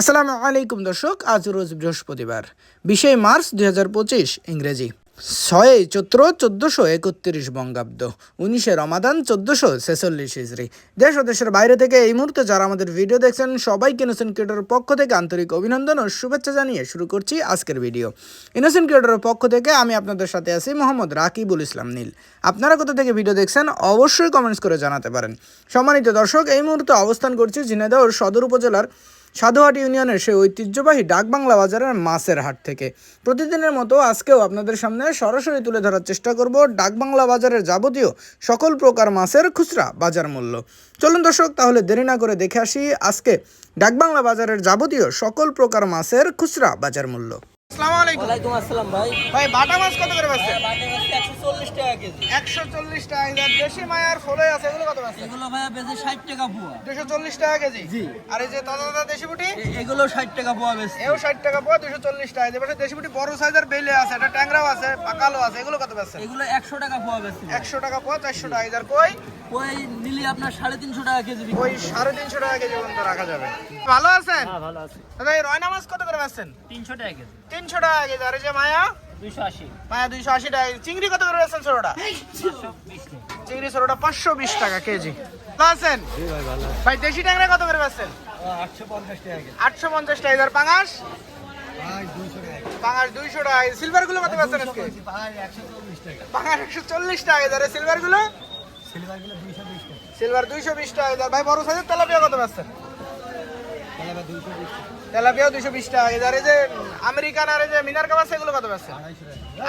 আসসালামু আলাইকুম দর্শক, আজ রোজ বৃহস্পতিবার, বিশে মার্চ দুই হাজার পঁচিশ, ইংরেজি। ছয় চৈত্র চোদ্দশো একত্রিশ বঙ্গাব্দ, উনিশে রমাদান চোদ্দশো ছেচল্লিশ ইজরি দেশ ও দেশের বাইরে থেকে এই মুহূর্তে যারা আমাদের ভিডিও দেখছেন, সবাইকে ইনোসেন্ট ক্রিয়েটরের পক্ষ থেকে আন্তরিক অভিনন্দন ও শুভেচ্ছা জানিয়ে শুরু করছি আজকের ভিডিও। ইনোসেন্ট ক্রিয়েটরের পক্ষ থেকে আমি আপনাদের সাথে আছি মোহাম্মদ রাকিবুল ইসলাম নীল। আপনারা কোথা থেকে ভিডিও দেখছেন, অবশ্যই কমেন্টস করে জানাতে পারেন। সম্মানিত দর্শক, এই মুহূর্তে অবস্থান করছি ঝিনাইদহ সদর উপজেলার সাধুহাট ইউনিয়নের সেই ঐতিহ্যবাহী ডাকবাংলা বাজারের মাছের হাট থেকে। প্রতিদিনের মতো আজকেও আপনাদের সামনে সরাসরি তুলে ধরার চেষ্টা করব ডাকবাংলা বাজারের যাবতীয় সকল প্রকার মাছের খুচরা বাজার মূল্য। চলুন দর্শক, তাহলে দেরি না করে দেখে আসি আজকে ডাকবাংলা বাজারের যাবতীয় সকল প্রকার মাছের খুচরা বাজার মূল্য। আসসালামু আলাইকুম। ওয়ালাইকুম আসসালাম ভাই। ভাই বাটা মাছ কত করে বাটে মাছ টাকা কেজি। দেশি মায়ার ফলে আছে এগুলো কত পাচ্ছেন এগুলো ভাইয়া বেশি ষাট টাকা পোয়া। দুশো টাকা কেজি? জি। আর এই যে তাজা তাজা দেশি বুটি এগুলো ষাট টাকা পোয়া বেশি এও ষাট টাকা পড়ে দুশো টাকা যে পাশে দেশি বুটি বড় সাইজের বেলে আছে এটা ট্যাংরাও আছে পাকালো আছে এগুলো কত এগুলো একশো টাকা পোয়া টাকা টাকা কই? ওই নিলে আপনার সাড়ে তিনশো টাকা কেজি ওই সাড়ে তিনশো টাকা কেজি পর্যন্ত রাখা যাবে। ভালো আছেন? হ্যাঁ ভালো আছে। দাদা এই রয়না মাছ কত করে পাচ্ছেন তিনশো টাকা কেজি। তিনশো টাকা কেজি আর এই যে মায়া? দুইশো আশি। মায়া দুইশো আশি টাকা চিংড়ি কত করে বিশ টাকা। চিংড়ি ছোটটা পাঁচশো বিশ টাকা কেজি। আছেন ভাই দেশি ট্যাংরা কত করে পাচ্ছেন আটশো পঞ্চাশ টাকা কেজি। আটশো পঞ্চাশ টাকা। এদের পাঙাশ? দুইশো টাকা পাঙাশ দুইশো টাকা সিলভারগুলো কত পাচ্ছেন আজকে? পাঙাশ একশো চল্লিশ টাকা এদের সিলভারগুলো সিলভারগুলো? দুইশো বিশ টাকা। সিলভার দুইশো বিশ টাকা ভাই বড় সাইজের তেলাপিয়া কত পাচ্ছেন তাহলে দুইশো বিশ টাকা। টাকা। এদের এই যে আমেরিকান আর এই যে মিনার কাপ আছে এগুলো কত পাচ্ছেন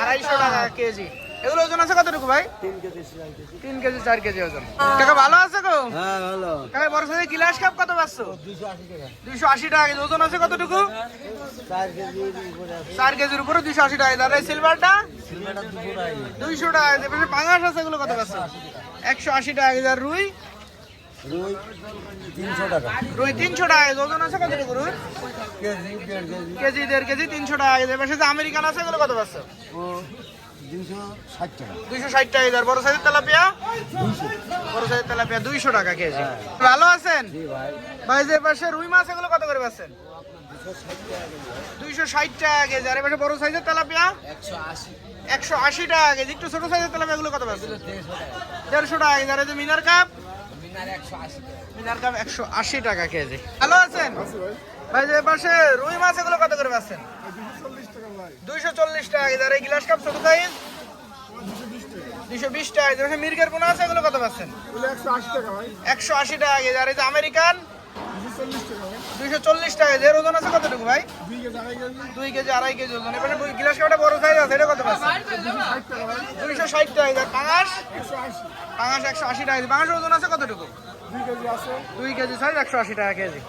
আড়াইশো টাকা। কেজি। এগুলো ওজন আছে কতটুকু ভাই? তিন কেজি চার কেজি। কেজি কেজি ওজন। টাকা ভালো আছে গো? হ্যাঁ টাকা বড় সাইজের গিলাস কাপ কত পাচ্ছ দুইশো আশি টাকা। কেজি। ওজন আছে কতটুকু? চার কেজি আছে। কেজির উপরে দুইশো আশি টাকা। আর এই সিলভারটা? দুইশো টাকা। পাঙাশ আছে এগুলো কত পাচ্ছ একশো আশি টাকা। কেজি আর রুই? রুই তিনশো টাকা। রুই তিনশো টাকা ওজন আছে কতটুকু রুই? কেজি দেড় কেজি। কেজি দেড় কেজি তিনশো টাকা পাশে যে আমেরিকান আছে এগুলো কত পাচ্ছ? ও ষাট টাকা। দুইশো ষাট টাকা কেজি। বড় সাইজের তেলাপিয়া? বড় সাইজের তেলাপিয়া দুইশো টাকা কেজি। ভালো আছেন? জি ভাই। ভাই যে পাশে রুই মাছ এগুলো কত করে পাচ্ছেন? দুইশো ষাট টাকা কেজি। আর এ পাশে বড় সাইজের তেলাপিয়া? একশো আশি। একশো আশি টাকা কেজি। একটু ছোট সাইজের তেলাপিয়া এগুলো কত পাচ্ছেন? টাকা। দেড়শো টাকা কেজি। আর এই যে মিনার কাপ? মিনার একশো আশি টাকা। কাপ একশো আশি টাকা কেজি। ভালো আছেন? ভাই যে পাশে রুই মাছ এগুলো কত করে পাচ্ছেন দুইশো চল্লিশ টাকা কেজি। আর এই গ্লাস কাপ ছোট সাইজ? দুইশো বিশ টাকা কেজি। মির্গের পোনা আছে এগুলো কত পাচ্ছেন একশো আশি টাকা কেজি। আর এই যে আমেরিকান? দুইশো চল্লিশ টাকা এর ওজন আছে কতটুকু ভাই? দুই কেজি আড়াই কেজি ওজন। এবারে গ্লাস কাপটা বড় সাইজ আছে, এটা কত দুইশো ষাট টাকা পাঙাশ? পাঙাশ একশো আশি টাকা পাঙাশ ওজন আছে কতটুকু? দুই কেজি সাইজ একশো আশি টাকা কেজি।